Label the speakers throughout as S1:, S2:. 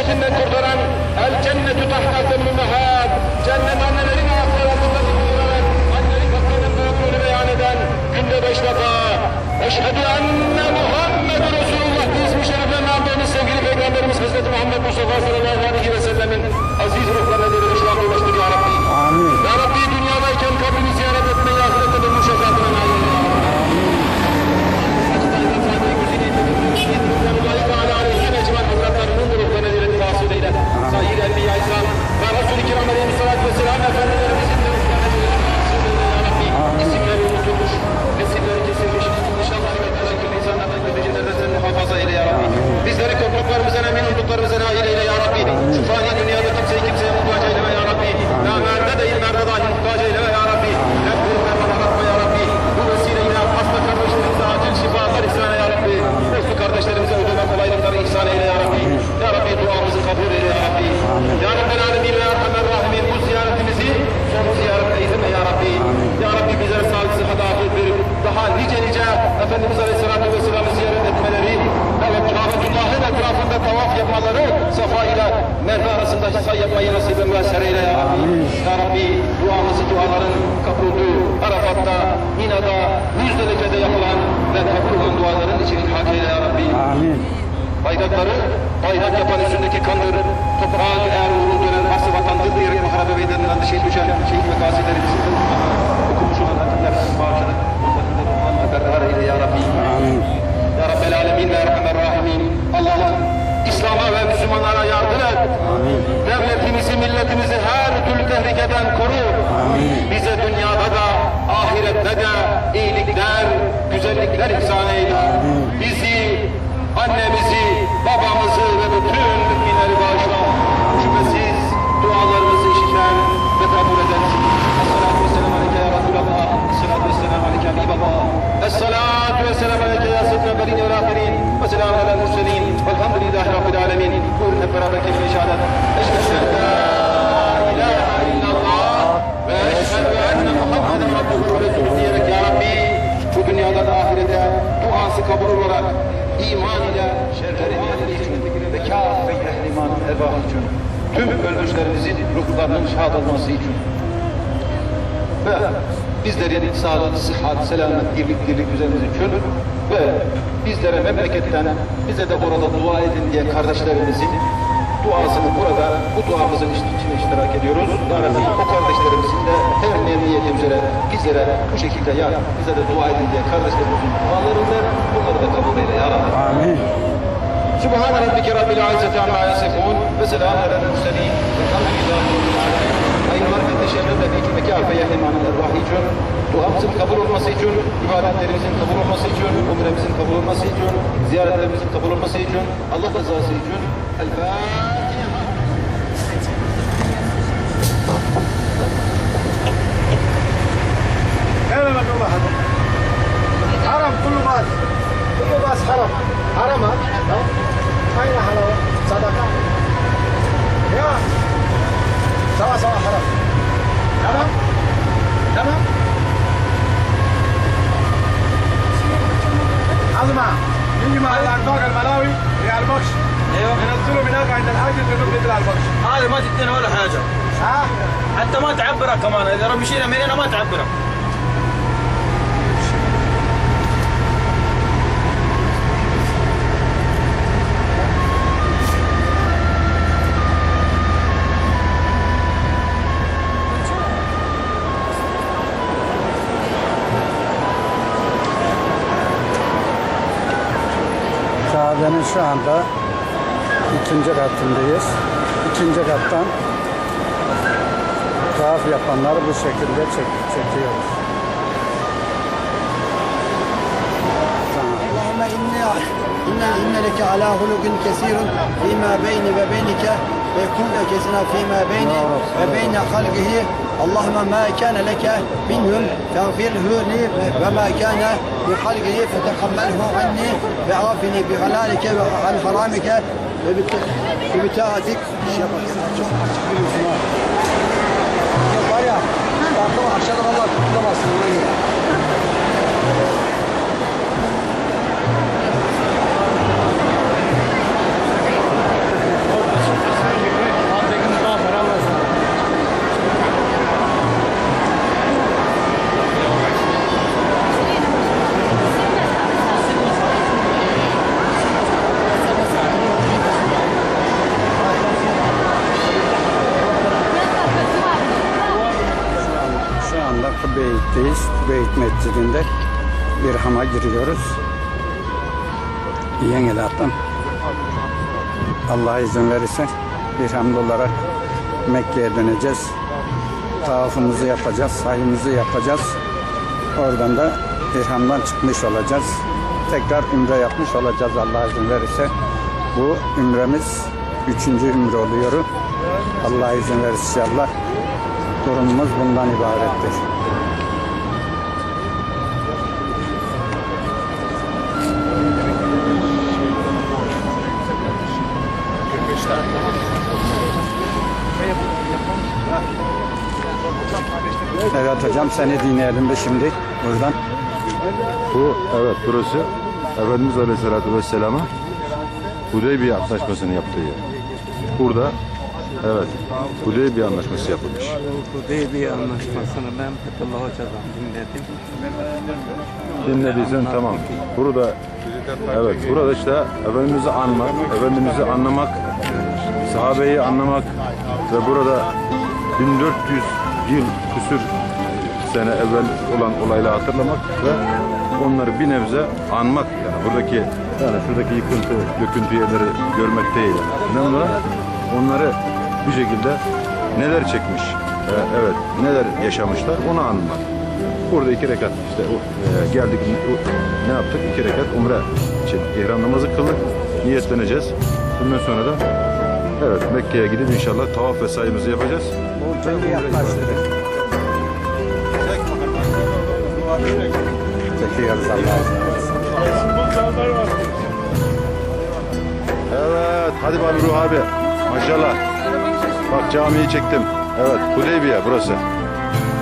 S1: vahşetinden kurtaran, el cennetü tahtaten mümehad, cennet annelerin ayaklarında tutulan, annelik hakkının büyüklüğünü beyan eden, günde beş defa, eşhedü enne Muhammed Resulullah ismi şeriflerini andığımız sevgili Peygamberimiz Hazreti Muhammed Mustafa sallallahu aleyhi ve sellemin aziz ruhlarına diri şu an ulaştık ya Rabbi.
S2: Amin.
S1: Ya Rabbi dünyadayken kabrini ziyaret etmeyi, ahirette de bu şefaatine nail eyle ya Rabbi. Allah'ı Teala aleyhi ecmen hazretlerinin ruhlarına diri vasıl eyle. Sahir enbiya izam ve Resul-i Kiram aleyhissalatü vesselam efendilerimizin de ruhlarına diri vasıl eyle ya Rabbi. İsimleri unutulmuş, nesilleri kesilmiş. İnşallah evet şekilde insanlardan kötücülerden sen muhafaza eyle ya Rabbi. Bizleri korktuklarımızdan emin olduklarımıza nail eyle ya Rabbi. Şu fani dünyada kimseyi kimseye muhtaç eyleme ya Rabbi. Ya merde değil merde dahi muhtaç eyleme ya Rabbi. Hep bir merhaba aratma ya Rabbi. Bu vesileyle hasta kardeşlerimize acil şifalar ihsan ya Rabbi. Dostlu kardeşlerimize ödeme kolaylıkları ihsan eyle ya Rabbi. Ya Rabbi duamızı kabul eyle ya Rabbi. Ya Rabbel Alemin ve Erhamer Rahimin bu ziyaretimizi son ziyaret eyleme ya Rabbi. Ya Rabbi bize sağlık sıhhat afiyet verip daha nice nice Efendimiz Aleyhisselatü Vesselam'ı ziyaret etmeleri evet Kabetullah'ın etrafında tavaf yapmaları Safa ile Merve arasında say yapmayı nasip ve müessere eyle ya Rabbi. Ya Rabbi duamızı duaların kabul olduğu Arafat'ta, Mina'da, Müzdelice'de yapılan ve kabul olan duaların içini hak eyle ya Rabbi.
S2: Amin.
S1: Bayrakları bayrak yapan üstündeki kandır, toprağa eğer uğrun dönen varsa vatandır diyerek muharebe beydeninden şehit düşen şehit ve gazilerimizin okumuş olan hatırlar bağışladık. Onların da ruhlarına berhar eyle ya Rabbi.
S2: Amin.
S1: Ya Rabbel Alemin ve Erhamer Rahimin. Allah'ım İslam'a ve Müslümanlara yardım et. Devletimizi, milletimizi her türlü tehlikeden koru. Bize dünyada da, ahirette de iyilikler, güzellikler ihsan eyle. Bizi, annemizi, babamızı ve bütün müminleri bağışla. Şüphesiz dualarımızı işiten ve kabul edersin. Esselatu vesselamu aleyke ya Resulallah. Esselatu vesselamu aleyke Habiballah. Esselatu vesselamu aleyke ya Seyyidina Belin ve Ahirin. Ve selamu alel murselin. Velhamdülillahi Rabbil alemin. Buyurun hep beraber kelime-i şehadet. Eşhedü en la ilahe illallah ve eşhedü enne Muhammeden Rabbuhu ve Resulü diyerek Ya Rabbi bu dünyada da ahirete duası kabul olarak iman ile şerleri için ve kâfe ehli iman erbahı için tüm ölmüşlerimizin ruhlarının şad olması için. Ve bizlerin sağlık, sıhhat, selamet, dirlik, dirlik üzerimiz için ve bizlere memleketten bize de orada dua edin diye kardeşlerimizin duasını burada bu duamızın içine iştirak ediyoruz. Ya Rabbi o kardeşlerimizin de her memnuniyeti üzere bizlere bu şekilde ya bize de dua edin diye kardeşlerimizin dualarını bunları da kabul eyle ya Rabbi.
S2: Amin.
S1: Subhane Rabbike Rabbil İzzeti Amma Yasifun ve selamun alel murselin velhamdülillahi Rabbil ve teşebbüsle ve hikmeke afeye imanın ervahı için, duamızın kabul olması için, ibadetlerimizin kabul olması için, umremizin kabul olması için, ziyaretlerimizin kabul olması için, Allah rızası için. الفاتحة
S3: هنا ما كل واحد حرم كله باس كله باس حرم حرم ها أين حلاوة صدقة يا سوا سوا حرم تمام تمام عظمة نيجي مع الأرباك الملاوي يا البخش
S4: أيوه.
S3: ينزلوا من هناك عند الحاج الجنوب يطلع البكش
S4: هذا ما تدينا ولا حاجة.
S3: ها؟
S4: حتى ما تعبرها كمان. إذا رب مشينا من هنا ما تعبرها
S2: Kabe'nin şu anda üçüncü katındayız. Üçüncü kattan tavaf yapanları bu şekilde çek çekiyoruz. Allahümme
S5: inne inne leke ala hulugin kesirun fîmâ beyni ve beynike ve kunde kesina fîmâ beyni ve beyne halgihi Allahümme mâ kâne leke minhum feğfirhû li ve mâ kâne bi halgihi fetekabmelhu anni ve afini bi halalike ve an haramike ve bitaatik şey yapar. Var ya, aşağıda Allah tutamazsın.
S2: Şu giriyoruz. Yenilerden. Allah izin verirse bir hamd olarak Mekke'ye döneceğiz. Tavafımızı yapacağız, sayımızı yapacağız. Oradan da İrham'dan çıkmış olacağız. Tekrar ümre yapmış olacağız Allah izin verirse. Bu ümremiz üçüncü ümre oluyor. Allah izin verirse inşallah durumumuz bundan ibarettir. Evet hocam seni dinleyelim de şimdi buradan.
S6: Bu evet burası Efendimiz Aleyhisselatü Vesselam'a Hudeybiye Antlaşması'nı yaptığı yer. Burada evet Hudeybiye Antlaşması yapılmış.
S7: Hudeybiye anlaşmasını ben Fethullah Hoca'dan dinledim.
S6: Dinlediysen tamam. Burada evet burada işte Efendimiz'i anmak, Efendimiz'i anlamak, sahabeyi anlamak ve burada 1400 yıl küsür sene evvel olan olayları hatırlamak ve onları bir nebze anmak yani buradaki yani şuradaki yıkıntı, döküntü yerleri görmek değil. Önemli olan onları bir şekilde neler çekmiş, e, evet neler yaşamışlar onu anlamak. Burada iki rekat işte e, geldik ne yaptık? İki rekat umre için ihram namazı kıldık. Niyetleneceğiz. Bundan sonra da evet Mekke'ye gidip inşallah tavaf ve sayımızı yapacağız.
S2: Bu bölge yaklaştırır. Çekiyoruz Allah izin verirse.
S6: Evet hadi abi Ruh abi. Maşallah. Bak camiyi çektim. Evet Hudeybiye burası.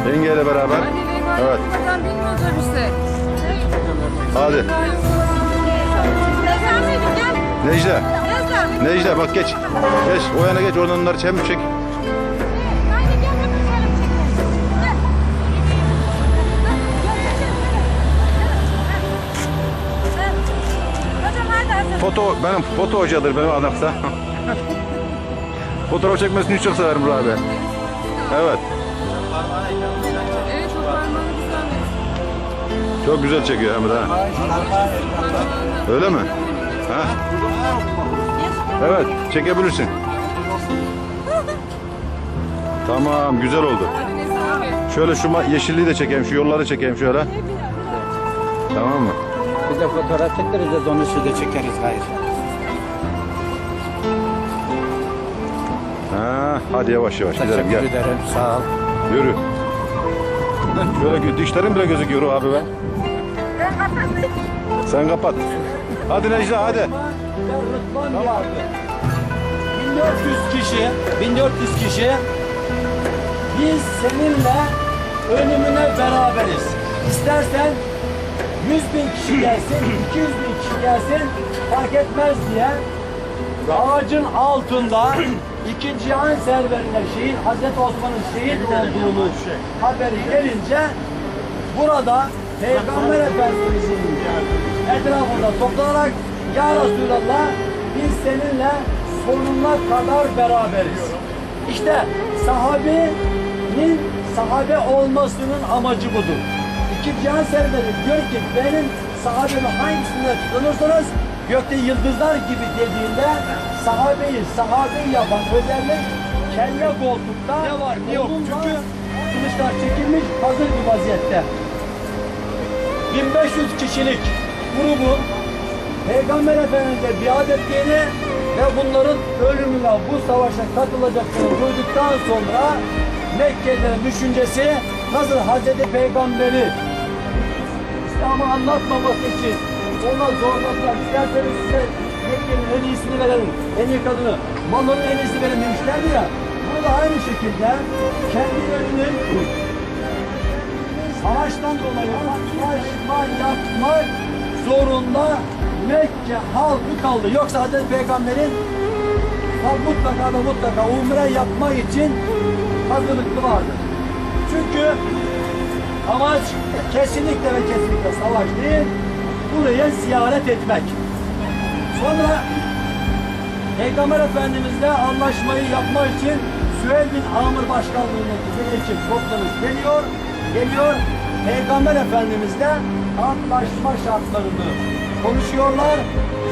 S6: Yengeyle beraber. Evet hadi. Necla. Necla bak geç. Geç o yana geç oradan onları çek.
S8: Hadi.
S6: Foto benim foto hocadır benim adamsa. Fotoğraf çekmesini çok severim Ruh abi. Evet.
S8: Çok güzel.
S6: Çekiyor de. ha. Öyle mi? Ha? Evet, çekebilirsin. Tamam, güzel oldu. Şöyle şu yeşilliği de çekeyim, şu yolları çekeyim şöyle. Tamam mı?
S2: Bir de fotoğraf çektireceğiz onu şurada çekeriz hayır.
S6: Ha, hadi yavaş yavaş gidelim
S2: Teşekkür
S6: gel.
S2: ederim sağ ol.
S6: Yürü. Şöyle gö- dişlerim bile gözüküyor abi ben. Sen kapat. Hadi Necla hadi.
S9: 1400 kişi, 1400 kişi. Biz seninle ölümüne beraberiz. İstersen 100 bin kişi gelsin, 200 bin kişi gelsin fark etmez diye ağacın altında iki cihan serverine şehit Hazreti Osman'ın şehit olduğunu haberi gelince burada Peygamber Efendimizin etrafında toplanarak Ya Resulallah biz seninle sonuna kadar beraberiz. İşte sahabenin sahabe olmasının amacı budur. İki cihan serveri diyor ki benim sahabemi hangisinde tutunursanız gökte yıldızlar gibi dediğinde sahabeyi sahabe yapan özellik kelle koltukta ne var ne yok çünkü kılıçlar çekilmiş hazır bir vaziyette. 1500 kişilik grubun Peygamber Efendimiz'e biat ettiğini ve bunların ölümüne bu savaşa katılacaklarını duyduktan sonra Mekkelilerin düşüncesi nasıl Hazreti Peygamber'i İslam'ı anlatmaması için ona zorladılar. İsterseniz size Mekke'nin en iyisini verelim, en iyi kadını, malların en iyisini verelim demişlerdi ya. Burada aynı şekilde kendi önünün savaştan dolayı anlaşma yapmak zorunda Mekke halkı kaldı. Yoksa Hazreti Peygamber'in mutlaka da mutlaka umre yapmak için hazırlıklı vardı. Çünkü amaç kesinlikle ve kesinlikle savaş değil, buraya ziyaret etmek. Sonra Peygamber Efendimizle anlaşmayı yapmak için Süheyl bin Amr başkanlığındaki bir ekip toplanıp geliyor, geliyor. Peygamber Efendimizle anlaşma şartlarını konuşuyorlar.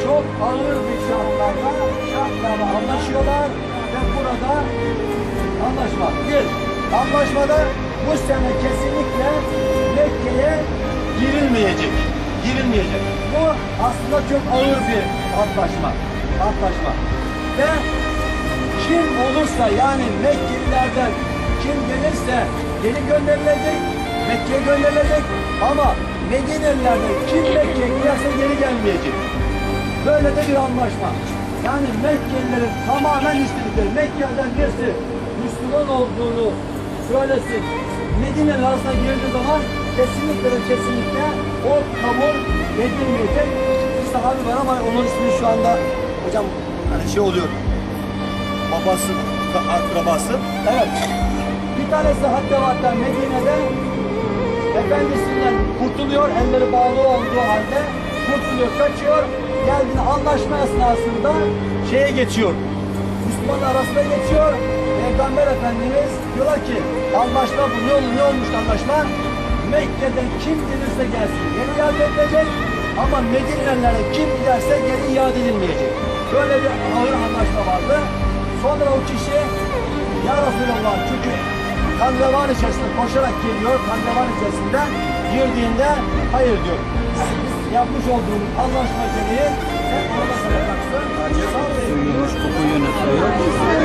S9: Çok ağır bir şartlarla, şartlarla anlaşıyorlar ve burada anlaşma. Bir, anlaşmada bu sene kesinlikle Mekke'ye girilmeyecek. Girilmeyecek. Bu aslında çok ağır bir antlaşma. Antlaşma. Ve kim olursa yani Mekkelilerden kim gelirse geri gönderilecek, Mekke'ye gönderilecek ama Medinelilerden kim Mekke'ye giderse geri gelmeyecek. Böyle de bir anlaşma. Yani Mekkelilerin tamamen istedikleri Mekke'den birisi Müslüman olduğunu söylesin. Medine'nin arasına girdiği zaman kesinlikle ve kesinlikle o kabul edilmeyecek. Bir sahabi var ama onun ismi şu anda hocam hani şey oluyor. Babası, akrabası. Evet. Bir tanesi hatta hatta Medine'de efendisinden kurtuluyor, elleri bağlı olduğu halde kurtuluyor, kaçıyor. Geldiğinde anlaşma esnasında şeye geçiyor. Müslüman arasında geçiyor. Peygamber Efendimiz diyorlar ki anlaşma bu ne olur ne olmuş anlaşma? Mekke'den kim gelirse gelsin geri iade edilecek ama Medine'lere kim giderse geri iade edilmeyecek. Böyle bir ağır anlaşma vardı. Sonra o kişi ya Resulallah çünkü kan revan içerisinde koşarak geliyor. Kan revan içerisinde girdiğinde hayır diyor. Siz yapmış olduğunuz anlaşma gereği sen orada kalacaksın.
S2: Suyumuş bu kuyunun suyu.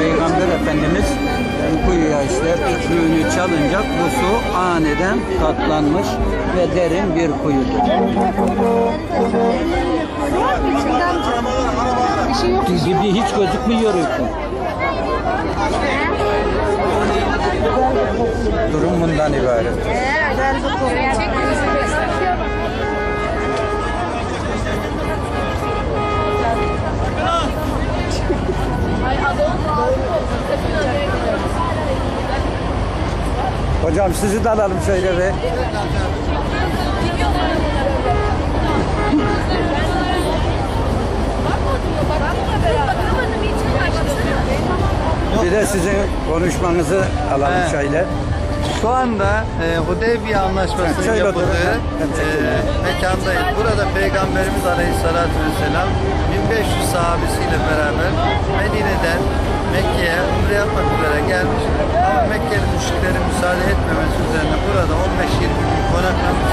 S2: Peygamber Efendimiz bu kuyuya işte suyunu çalınca bu su aniden tatlanmış ve derin bir kuyudur. Gibi hiç gözükmüyor uyku. Durum bundan ibaret. Hocam sizi de alalım şöyle bir. Sizin konuşmanızı alalım şöyle.
S10: Şu anda e, Hudeybiye Anlaşması'nın
S2: Şöyle
S10: yapıldığı e, mekandayız. Burada Peygamberimiz Aleyhisselatü Vesselam 1500 sahabesiyle beraber Medine'den Mekke'ye umre yapmak üzere gelmiş. Ama Mekkeli müşrikleri müsaade etmemesi üzerine burada 15-20 gün konaklamış.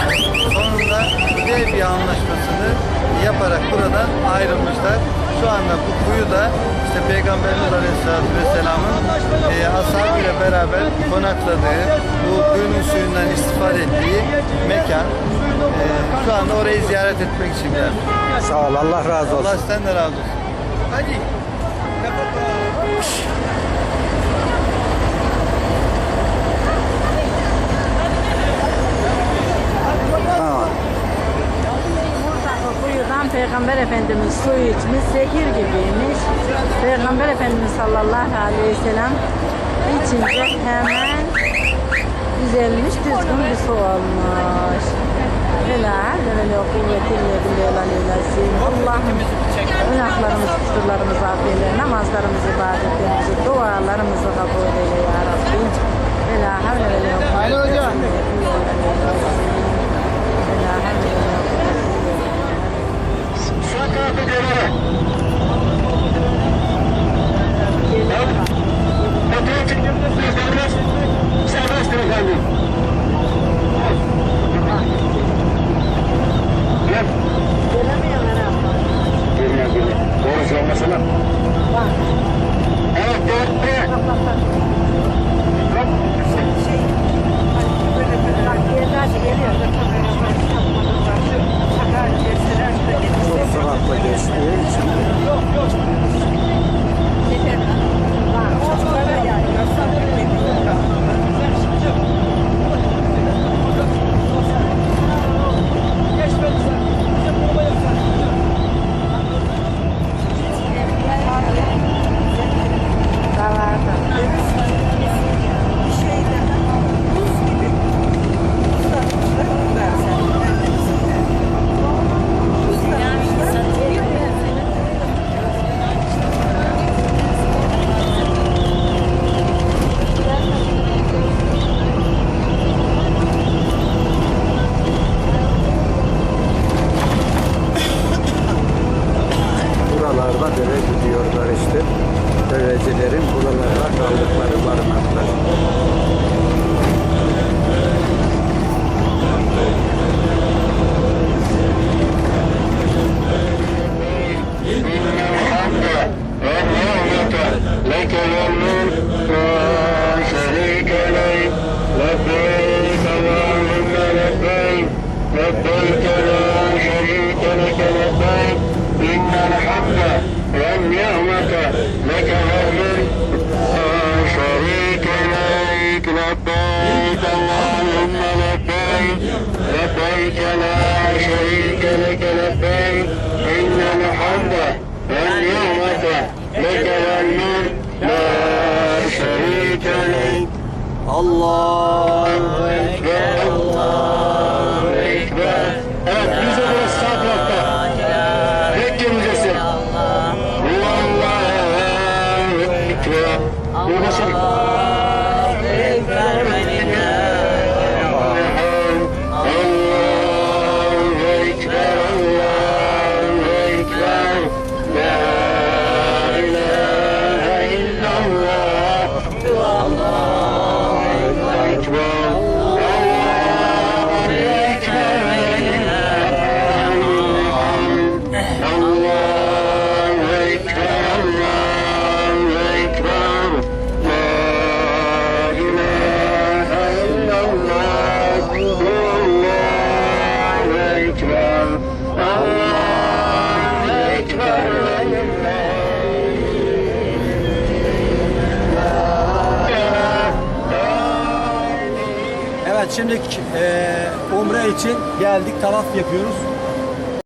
S10: Sonunda Hudeybiye Anlaşması'nı yaparak buradan ayrılmışlar. Şu anda bu kuyu da işte Peygamberimiz Aleyhisselatü Vesselam'ın e, ashabıyla beraber konakladığı, bu kuyunun suyundan istifade ettiği mekan. E, şu anda orayı ziyaret etmek için geldim.
S2: Sağ ol Allah razı olsun.
S10: Allah sizden de razı olsun. Hadi.
S2: Tamam.
S11: Buradaki kuyudan Peygamber Efendimiz suyu içmiş, zehir gibiymiş. Peygamber Efendimiz sallallahu aleyhi ve sellem içince hemen düzelmiş, düzgün bir su olmuş. Vela böyle kuvvetille bilelaleylesin. Allah'ım günahlarımızı, kusurlarımızı affeyle, namazlarımızı, ibadetlerimizi, dualarımızı kabul eyle ya Rabbi. Vela havle ve la
S10: Haydi hocam.
S11: Vela havle ve la
S1: Serbesttir efendim. Gel. Gelmiyor geliyor. Doğrusu olmasana. Evet, evet, evet.
S2: Çok sıhhatli geçtiği
S9: لك والملك لا شريك لك الله أكبر